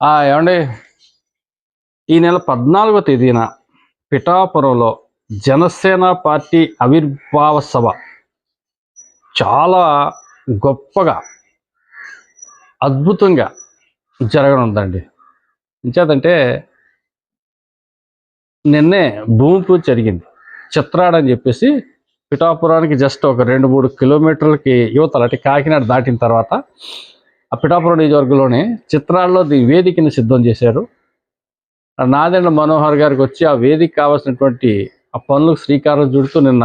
ఏమండి? ఈ నెల పద్నాలుగో తేదీన పిఠాపురంలో జనసేన పార్టీ ఆవిర్భావ సభ. చాలా గొప్పగా అద్భుతంగా జరగనుందండి. ఇంచేతంటే నిన్నే భూమి పూజ జరిగింది. చిత్రాడు అని చెప్పేసి పిఠాపురానికి జస్ట్ ఒక రెండు మూడు కిలోమీటర్లకి యువతల అంటే కాకినాడ దాటిన తర్వాత పిఠాపురం నియోజకవర్గంలోనే చిత్రాల్లో ది వేదికని సిద్ధం చేశారు. నాదెండ్ల మనోహర్ గారికి వచ్చి ఆ వేదిక కావాల్సినటువంటి ఆ పనులకు శ్రీకారం చుడుతూ నిన్న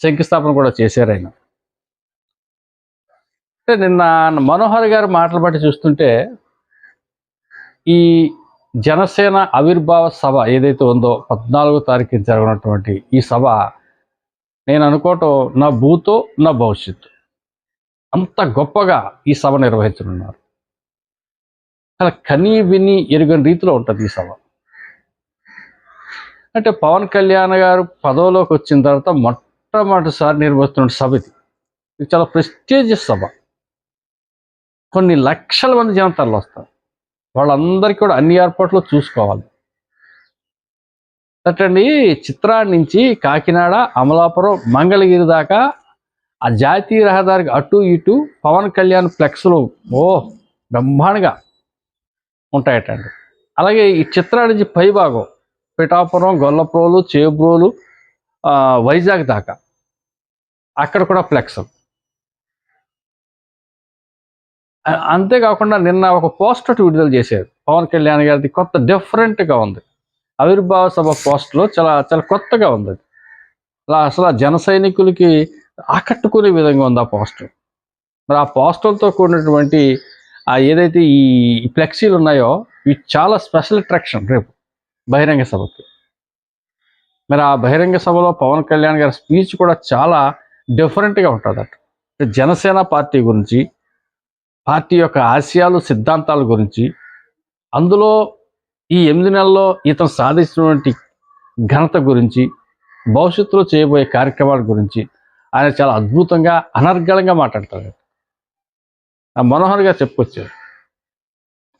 శంకుస్థాపన కూడా చేశారు ఆయన. అంటే నిన్న మనోహర్ గారి మాటలు బట్టి చూస్తుంటే ఈ జనసేన ఆవిర్భావ సభ ఏదైతే ఉందో పద్నాలుగో తారీఖు జరగనటువంటి ఈ సభ నేను అనుకోవటం నా భూతో నా భవిష్యత్తు. అంత గొప్పగా ఈ సభ నిర్వహించనున్నారు. అలా కని విని ఎరుగని రీతిలో ఉంటుంది ఈ సభ. అంటే పవన్ కళ్యాణ్ గారు పదవిలోకి వచ్చిన తర్వాత మొట్టమొదటిసారి నిర్వహిస్తున్న సభ ఇది. ఇది చాలా ప్రెస్టీజియస్ సభ. కొన్ని లక్షల మంది జనం వస్తారు. వాళ్ళందరికీ కూడా అన్ని ఏర్పాట్లు చూసుకోవాలి. అటండి చిత్రాడి నుంచి కాకినాడ అమలాపురం మంగళగిరి దాకా ఆ జాతీయ రహదారికి అటు ఇటు పవన్ కళ్యాణ్ ఫ్లెక్స్లు ఓ బ్రహ్మాండంగా ఉంటాయటండి. అలాగే ఈ చిత్రానికి నుంచి పైభాగం పిఠాపురం గొల్లప్రోలు చేబ్రోలు వైజాగ్ దాకా అక్కడ కూడా ఫ్లెక్స్ అంతేకాకుండా నిన్న ఒక పోస్టర్ విడుదల చేశారు. పవన్ కళ్యాణ్ గారిది కొత్త డిఫరెంట్గా ఉంది. ఆవిర్భావ సభ పోస్ట్లో చాలా చాలా కొత్తగా ఉంది అది. అలా అసలు జన సైనికులకి ఆకట్టుకునే విధంగా ఉంది ఆ పోస్టర్. మరి ఆ పోస్టర్తో కూడినటువంటి ఆ ఏదైతే ఈ ఫ్లెక్సీలు ఉన్నాయో ఇవి చాలా స్పెషల్ అట్రాక్షన్ రేపు బహిరంగ సభకి. మరి ఆ బహిరంగ సభలో పవన్ కళ్యాణ్ గారి స్పీచ్ కూడా చాలా డిఫరెంట్గా ఉంటుంది అట జనసేన పార్టీ గురించి పార్టీ యొక్క ఆశయాలు సిద్ధాంతాల గురించి అందులో ఈ ఎనిమిది నెలల్లో ఇతను సాధించినటువంటి ఘనత గురించి భవిష్యత్తులో చేయబోయే కార్యక్రమాల గురించి ఆయన చాలా అద్భుతంగా అనర్గళంగా మాట్లాడతాడు ఆ మనోహర్ గారు చెప్పుకొచ్చారు.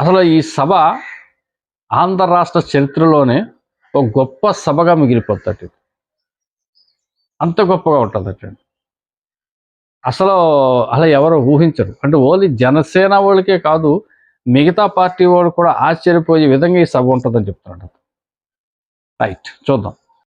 అసలు ఈ సభ ఆంధ్ర రాష్ట్ర చరిత్రలోనే ఒక గొప్ప సభగా మిగిలిపోతాడు అంత గొప్పగా ఉంటుంది అసలు అలా ఎవరు ఊహించరు. అంటే ఓన్లీ జనసేన వాళ్ళకే కాదు మిగతా పార్టీ వాళ్ళు కూడా ఆశ్చర్యపోయే విధంగా ఈ సభ ఉంటుందని చెప్తున్నాడు రైట్ చూద్దాం.